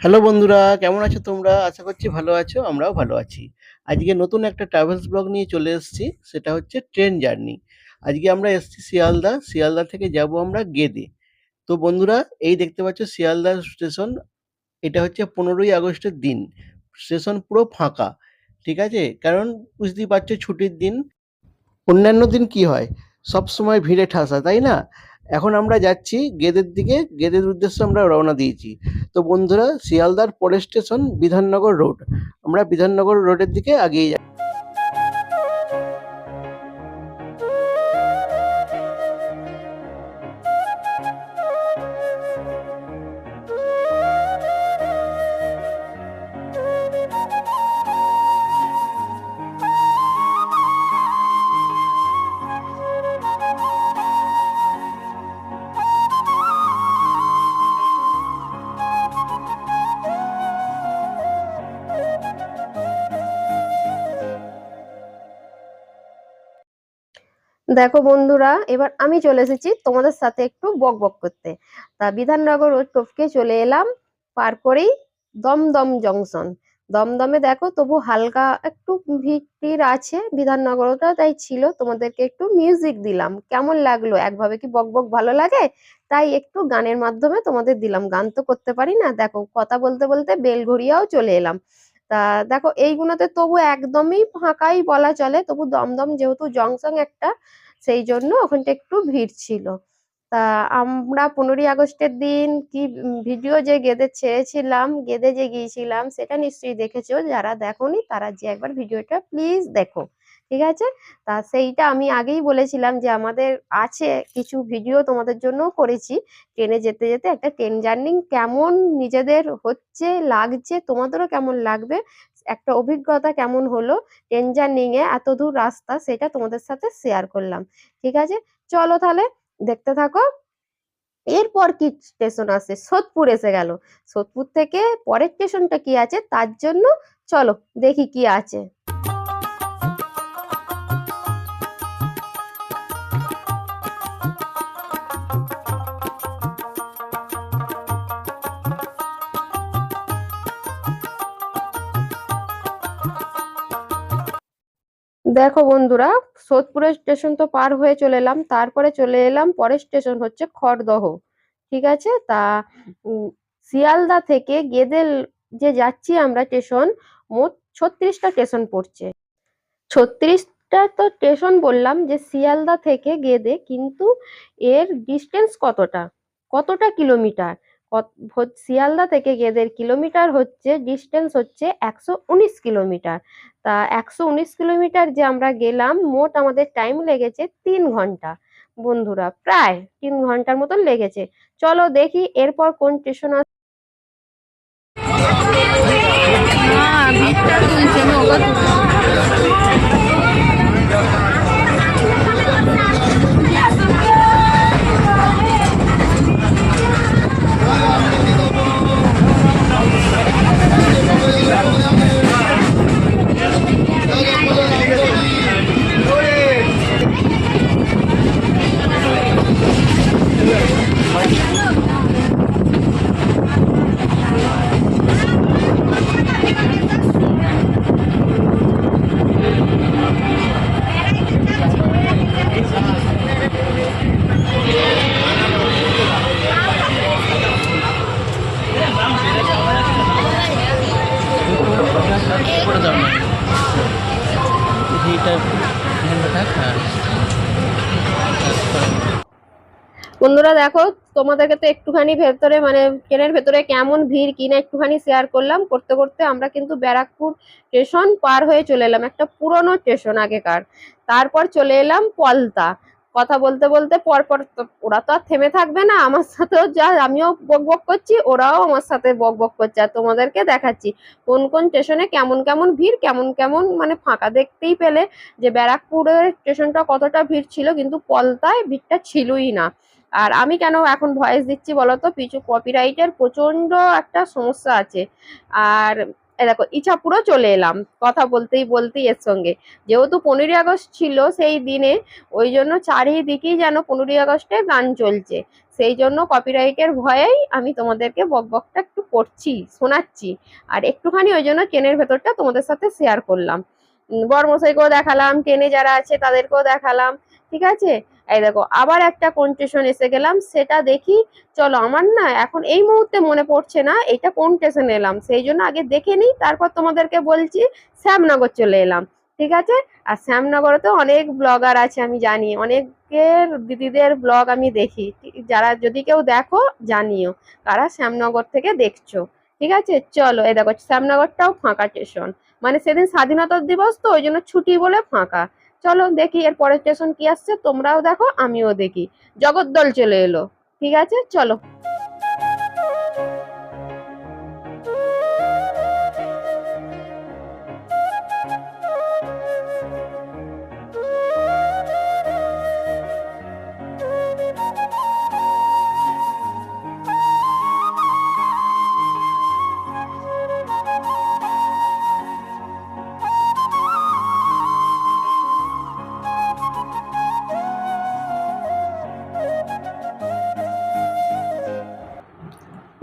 Hello বন্ধুরা, কেমন আছো তোমরা? আশা করছি ভালো আছো, আমরাও ভালো আছি। আজকে নতুন একটা ট্রাভেলস ব্লগ নিয়ে চলে এসেছি, সেটা হচ্ছে ট্রেন জার্নি। আজকে আমরা এসেছি শিয়ালদা শিয়ালদা থেকে যাব আমরা গেদে। তো বন্ধুরা, এই দেখতে পাচ্ছ শিয়ালদা স্টেশন, এটা হচ্ছে পনেরোই আগস্টের দিন। স্টেশন পুরো ফাঁকা, ঠিক আছে? কারণ বুঝতেই পারছ ছুটির দিন। অন্যান্য দিন কি হয়? সব সময় ভিড়ে ঠাসা, তাই না? এখন আমরা যাচ্ছি গেদের দিকে, গেদের উদ্দেশ্যে আমরা রওনা দিয়েছি। তো বন্ধুরা, শিয়ালদার পরের স্টেশন বিধাননগর রোড। আমরা বিধাননগর রোডের দিকে আগিয়ে যাচ্ছি। দেখো বন্ধুরা, এবার আমি চলে এসেছি তোমাদের সাথে একটু বক বক করতে। তা বিধাননগর রোড টপকে চলে এলাম, পার করেই দমদম জংশন। দমদমে দেখো তবু হালকা একটু ভিড় আছে বিধাননগরটা, তাই ছিল তোমাদেরকে একটু মিউজিক দিলাম। কেমন লাগল? একভাবে কি বক বক ভালো লাগে? তাই একটু গানের মাধ্যমে তোমাদের দিলাম। গান তো করতে পারি না, দেখো কথা বলতে বলতে বেলঘড়িয়াও চলে এলাম। তা দেখো এইগুলোতে তবু একদমই ফাঁকাই বলা চলে, তবু দমদম যেহেতু জংশন একটা সেই জন্য ওখানটা একটু ভিড় ছিল। তা আমরা পনেরোই আগস্টের দিন কি ভিডিও যে গেদে ছেড়েছিলাম গেদে যে গিয়েছিলাম, সেটা নিশ্চয়ই দেখেছ। যারা দেখোনি, তারা যে একবার ভিডিওটা প্লিজ দেখো, ঠিক আছে? তা সেইটা আমি আগেই বলেছিলাম যে আমাদের আছে কিছু ভিডিও তোমাদের জন্য করেছি। ট্রেনে যেতে যেতে একটা ট্রেন জার্নি কেমন নিজেদের হচ্ছে, লাগছে, তোমাদেরও কেমন লাগবে একটা অভিজ্ঞতা কেমন হলো ট্রেন জার্নিংয়ে এত দূর রাস্তা সেটা তোমাদের সাথে শেয়ার করলাম। ঠিক আছে? চলো তাহলে দেখতে থাকো। এরপর কি স্টেশন আছে সোদপুর এসে গেল। সোদপুর থেকে পরের স্টেশনটা কি আছে? তার জন্য চলো দেখি কি আছে। দেখো বন্ধুরা, সোদপুরের স্টেশন তো পার হয়ে চলে এলাম, তারপরে চলে এলাম, পরের স্টেশন হচ্ছে খড়দহ, ঠিক আছে? তা শিয়ালদা থেকে গেদেল যে যাচ্ছি আমরা স্টেশন মোট ছত্রিশটা স্টেশন পড়ছে। ছত্রিশটা তো স্টেশন বললাম যে শিয়ালদা থেকে গেদে, কিন্তু এর ডিস্টেন্স কতটা? কতটা কিলোমিটার শিয়ালদা থেকে গেদের কিলোমিটার হচ্ছে ডিস্টেন্স হচ্ছে একশো উনিশ কিলোমিটার। তা একশো উনিশ কিলোমিটার যে আমরা গেলাম, মোট আমাদের টাইম লেগেছে তিন ঘণ্টা। বন্ধুরা, প্রায় তিন ঘণ্টার মতন লেগেছে। চলো দেখি এরপর কোন স্টেশন করে বন্ধুরা দেখো, তোমাদেরকে তো একটুখানি ভেতরে মানে ট্রেনের ভেতরে কেমন ভিড় কিনা একটুখানি শেয়ার করলাম। করতে করতে আমরা কিন্তু ব্যারাকপুর স্টেশন পার হয়ে চলে এলাম, একটা পুরনো স্টেশন আগেকার। তারপর চলে এলাম পলতা। কথা বলতে বলতে পরপর ওরা তো আর থেমে থাকবে না, আমার সাথেও যা, আমিও বক বক করছি, ওরাও আমার সাথে বক বক করছে। আর তোমাদেরকে দেখাচ্ছি কোন কোন স্টেশনে কেমন কেমন ভিড়, কেমন কেমন মানে ফাঁকা দেখতেই পেলে যে ব্যারাকপুরের স্টেশনটা কতটা ভিড় ছিল, কিন্তু পলতায় ভিড়টা ছিলই না। আর আমি কেন এখন ভয়েস দিচ্ছি বলতো? পিছু কপিরাইটের প্রচণ্ড একটা সমস্যা আছে। আর দেখো, ইছাপুরও চলে এলাম কথা বলতেই বলতেই এর সঙ্গে। যেহেতু পনেরোই আগস্ট ছিল সেই দিনে, ওই জন্য চারিদিকেই যেন পনেরোই আগস্টের গান চলছে। সেই জন্য কপিরাইটের ভয়েই আমি তোমাদেরকে বকবকটা একটু করছি, শোনাচ্ছি। আর একটুখানি ওই জন্য ট্রেনের ভেতরটা তোমাদের সাথে শেয়ার করলাম। বরমশাইকেও দেখালাম ট্রেনে যারা আছে তাদেরকেও দেখালাম, ঠিক আছে? এই দেখো, আবার একটা কোন স্টেশন এসে গেলাম, সেটা দেখি, চলো আমার না এখন এই মুহূর্তে মনে পড়ছে না, এটা কোন স্টেশনে এলাম, সেই জন্য আগে দেখে নিই, তারপর তোমাদেরকে বলছি, শ্যামনগর চলে এলাম, ঠিক আছে? আর শ্যামনগরে তো অনেক ব্লগার আছে, আমি জানি, অনেকের দিদিদের ব্লগ আমি দেখি যারা যদি কেউ দেখো, জানিও, কারা শ্যামনগর থেকে দেখছ, ঠিক আছে? চলো, এই দেখো, শ্যামনগরটাও ফাঁকা স্টেশন মানে সেদিন স্বাধীনতা দিবস তো, ওই জন্য ছুটি বলে ফাঁকা চলো দেখি এর পরের স্টেশন কি আসছে, তোমরাও দেখো, আমিও দেখি। জগদ্দল চলে এলো। ঠিক আছে? চলো।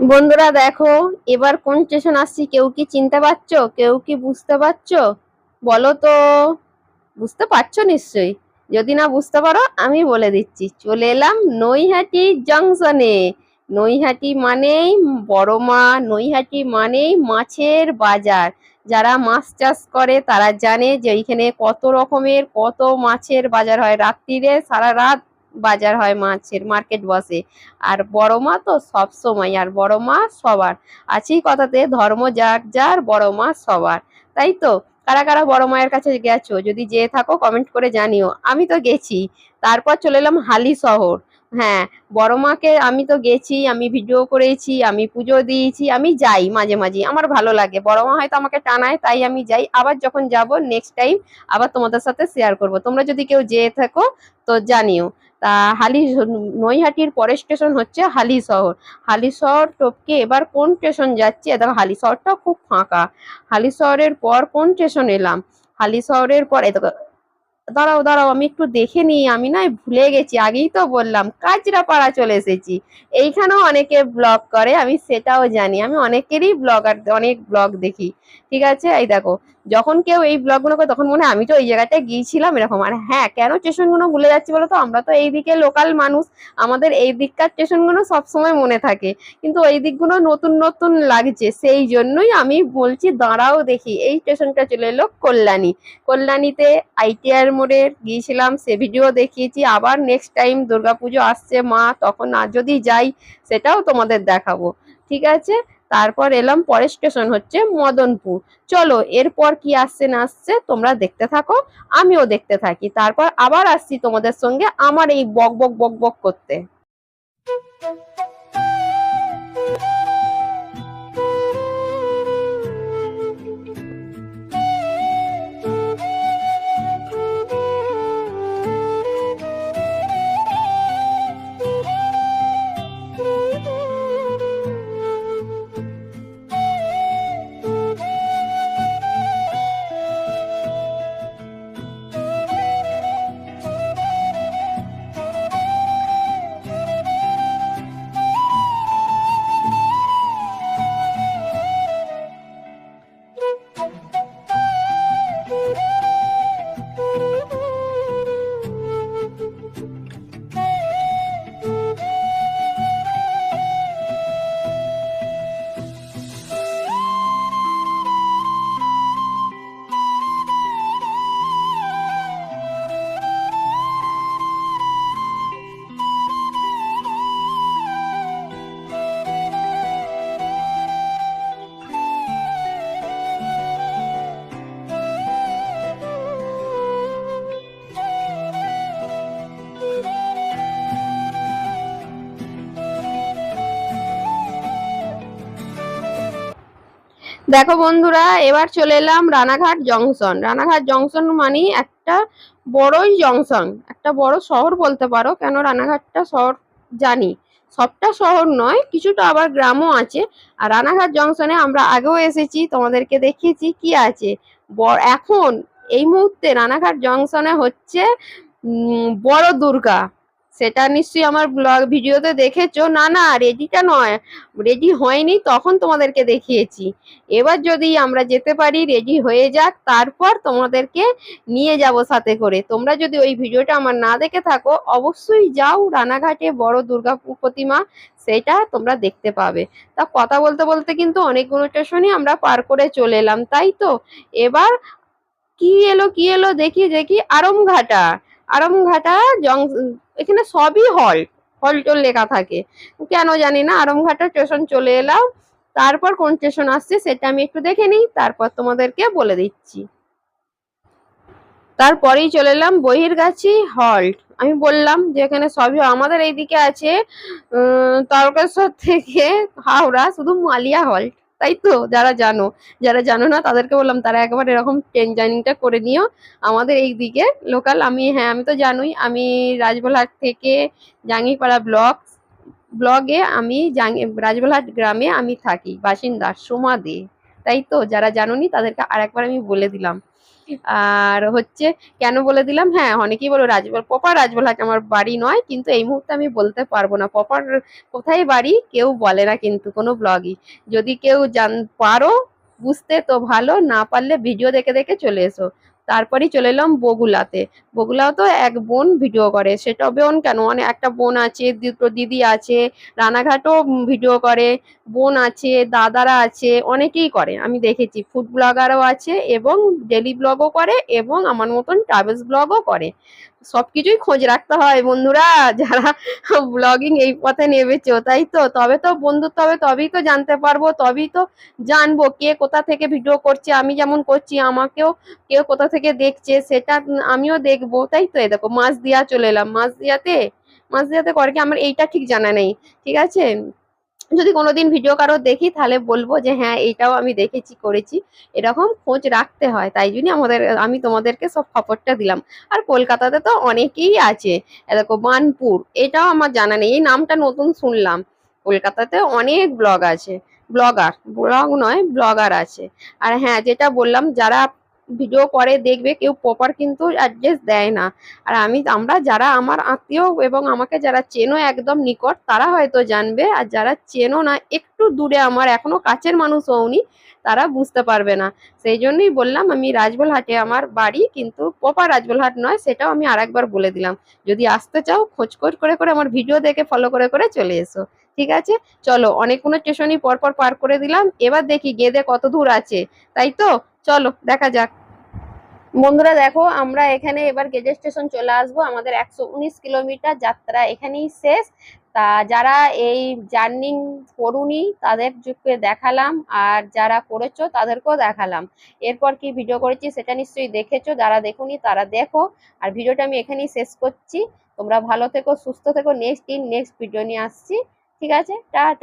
বন্ধুরা দেখো, এবার কোন স্টেশন আসছি? কেউ কি চিনতে পারছ? কেউ কি বুঝতে পারছ? বলো তো। বুঝতে পারছ নিশ্চয়ই? যদি না বুঝতে পারো, আমি বলে দিচ্ছি। চলে এলাম নৈহাটি জংশনে নৈহাটি মানেই বড় মা, নৈহাটি মানেই মাছের বাজার। যারা মাছ চাষ করে, তারা জানে যে এইখানে কত রকমের, কত মাছের বাজার হয়। রাত্রিরে সারা রাত বাজার হয় মাছের মার্কেট বসে। আর বড় মা তো সব সময়, আর বড় মা সবার। আছেই কথাতে ধর্ম যাক যার, বড় মা সবার। তাই তো? কারা কারা বড় মায়ের কাছে গেছো? যদি যেয়ে থাকো কমেন্ট করে জানিও। আমি তো গেছি। তারপর চলে এলাম হালি শহর। হ্যাঁ বড় মাকে আমি তো গেছি, আমি ভিডিও করেছি, আমি পুজো দিয়েছি, আমি যাই মাঝে মাঝে, আমার ভালো লাগে। বড় মা হয়তো আমাকে টানায়, তাই আমি যাই। আবার যখন যাব নেক্সট টাইম আবার তোমাদের সাথে শেয়ার করব। তোমরা যদি কেউ যেয়ে থাকো, তো জানিও। তা হালি নৈহাটির পরের স্টেশন হচ্ছে হালি শহর। হালি শহর টপকে এবার কোন স্টেশন যাচ্ছে? দেখো, হালি শহরটা খুব ফাঁকা। হালি শহরের পর কোন স্টেশন এলাম? হালি শহরের পর এই দেখো দাঁড়াও দাঁড়াও, আমি একটু দেখে নিই, আমি না ভুলে গেছি, আগেই তো বললাম কাজরা পাড়া চলে এসেছি। এইখানেও অনেকে ব্লগ করে, আমি সেটাও জানি, আমি অনেকেরই ব্লগার অনেক ব্লগ দেখি, ঠিক আছে? এই দেখো যখন কেউ এই ব্লগগুলো করে, তখন মনে হয় আমি তো এই জায়গাটায় গিয়েছিলাম এরকম। আর হ্যাঁ কেন স্টেশনগুলো ভুলে যাচ্ছি বলো তো? আমরা তো এই দিকে লোকাল মানুষ। আমাদের এই দিককার স্টেশনগুলো সবসময় মনে থাকে। কিন্তু এই দিকগুলো নতুন নতুন লাগছে। সেই জন্যই আমি বলছি, দাঁড়াও দেখি। এই স্টেশনটা চলে এলো কল্যাণী। কল্যাণীতে আইটিআর মোড়ে গিয়েছিলাম, সে ভিডিও দেখিয়েছি। আবার নেক্সট টাইম দুর্গাপুজো আসছে মা, তখন আর যদি যাই, সেটাও তোমাদের দেখাবো। ঠিক আছে? তারপর এলাম পরের স্টেশন হচ্ছে মদনপুর। চলো, এরপর কি আসছে না আসছে তোমরা দেখতে থাকো, আমিও দেখতে থাকি। তারপর আবার আসছি তোমাদের সঙ্গে আমার এই বক বক বক বক করতে। দেখো বন্ধুরা, এবার চলে এলাম রানাঘাট জংশন। রানাঘাট জংশন মানে একটা বড়ই জংশন, একটা বড় শহর বলতে পারো। কেন রানাঘাটটা শহর জানি? সবটা শহর নয়, কিছুটা আবার গ্রামও আছে। আর রানাঘাট জংশনে আমরা আগেও এসেছি, তোমাদেরকে দেখিয়েছি কি আছে। এখন এই মুহূর্তে রানাঘাট জংশনে হচ্ছে বড় দুর্গা। সেটা নিশ্চয়ই আমার ব্লগ ভিডিওতে দেখেছ। না না রেডিটা নয়। রেডি হয়নি, তখন তোমাদেরকে দেখিয়েছি। এবার যদি আমরা যেতে পারি রেডি হয়ে যাক, তারপর তোমাদেরকে নিয়ে যাব সাথে করে। তোমরা যদি ওই ভিডিওটা আমার না দেখে থাকো, অবশ্যই যাও রানাঘাটে বড় দুর্গা প্রতিমা, সেটা তোমরা দেখতে পাবে। তা কথা বলতে বলতে কিন্তু অনেকগুলো স্টেশনই আমরা পার করে চলে এলাম, তাই তো? এবার কি এলো কি এলো, দেখি দেখি, আরমঘাটা। আরমঘাটা জং, এখানে সবই হল হল টল লেখা থাকে। কেন জানি না, আরমঘাটা স্টেশন চলে এলাম, তারপর কোন স্টেশন আসছে সেটা আমি একটু দেখে নিই, তারপর তোমাদেরকে বলে দিচ্ছি। তারপরেই চলে এলাম বহিরগাছি হল্ট আমি বললাম যে এখানে সবই আমাদের এইদিকে আছে তারকেশ্বর থেকে হাওড়া, শুধু মালিয়া হল্ট তাই তো? যারা জানো। যারা জানো না, তাদেরকে বললাম, তারা একবার এরকম ট্রেন জার্নিটা করে নিও। আমাদের এই দিকে লোকাল আমি হ্যাঁ আমি তো জানোই, আমি রাজবলহাট থেকে জাঙ্গিপাড়া ব্লক ব্লগে আমি রাজবলহাট গ্রামে আমি থাকি, বাসিন্দা সোমা দে। তাই তো? যারা জানোনি, তাদেরকে আর একবার আমি বলে দিলাম। আর হচ্ছে কেন বলে দিলাম? হ্যাঁ অনেকেই বলো রাজবল, প্রপার রাজবলহাট আমার বাড়ি নয়, কিন্তু এই মুহূর্তে আমি বলতে পারব না। প্রপার কোথায় বাড়ি কেউ বলে না কিন্তু কোনো ব্লগই যদি কেউ জান, পারো, বুঝতে তো ভালো, না পারলে ভিডিও দেখে দেখে চলে এসো। তারপরেই চলে এলাম বগুলাতে। বগুলাও তো এক বোন ভিডিও করে সেটা বোন কেন? মানে একটা বোন আছে, দুটো দিদি আছে, রানাঘাটও ভিডিও করে, বোন আছে, দাদারা আছে, অনেকেই করে। আমি দেখেছি ফুড ব্লগারও আছে এবং ডেলি ব্লগও করে এবং আমার মতন ট্রাভেলস ব্লগও করে। সবকিছুই খোঁজ রাখতে হয় বন্ধুরা, যারা ব্লগিং এই পথে নেমেছো, তাই তো? তবে তো বন্ধুত্ব হবে তবেই তো জানতে পারব, তবেই তো জানব কে কোথা থেকে ভিডিও করছে, আমি যেমন করছি, আমাকেও কেউ কোথা থেকে দেখছে, সেটা আমিও দেখব, তাই তো? এ দেখো, মাছ দিয়া চলে এলাম, মাছ দিয়াতে মাছ দিয়াতে করে কি আমার এইটা ঠিক জানা নেই, ঠিক আছে? যদি কোনোদিন ভিডিও কারও দেখি, তাহলে বলব যে হ্যাঁ এইটাও আমি দেখেছি, করেছি। এরকম খোঁজ রাখতে হয়। তাই জন্য আমাদের, আমি তোমাদেরকে সব খবরটা দিলাম। আর কলকাতাতে তো অনেকেই আছে। দেখো বানপুর, এটাও আমার জানা নেই। এই নামটা নতুন শুনলাম। কলকাতাতে অনেক ব্লগ আছে। ব্লগার ব্লগ নয় ব্লগার আছে। আর হ্যাঁ যেটা বললাম, যারা ভিডিও করে দেখবে, কেউ প্রপার কিন্তু অ্যাড্রেস দেয় না। আর আমি, আমরা যারা আমার আত্মীয় এবং আমাকে যারা চেনো একদম নিকট, তারা হয়তো জানবে। আর যারা চেনো না, একটু দূরে আমার, এখনও কাছের মানুষ হওনি, তারা বুঝতে পারবে না। সেই জন্যই বললাম, আমি রাজবলহাটে আমার বাড়ি, কিন্তু প্রপার রাজবলহাট নয়, সেটাও আমি আরেকবার বলে দিলাম। যদি আসতে চাও খোঁজ করে করে আমার ভিডিও দেখে ফলো করে করে চলে এসো। ঠিক আছে? চলো অনেকগুলো স্টেশনই পরপর পার করে দিলাম। এবার দেখি, গেদে কত দূর আছে, তাই তো? চলো, দেখা যাক। বন্ধুরা দেখো, আমরা এখানে এবার গেজে স্টেশন চলে আসব। আমাদের একশো উনিশ কিলোমিটার যাত্রা এখানেই শেষ। তা যারা এই জার্নি করুনি তাদেরকে দেখালাম। আর যারা করেছ, তাদেরকেও দেখালাম। এরপর কি ভিডিও করেছি, সেটা নিশ্চয়ই দেখেছ। যারা দেখুনি, তারা দেখো। আর ভিডিওটা আমি এখানেই শেষ করছি। তোমরা ভালো থেকো, সুস্থ থেকো। নেক্সট দিন নেক্সট ভিডিও নিয়ে আসছি। ঠিক আছে? টাটা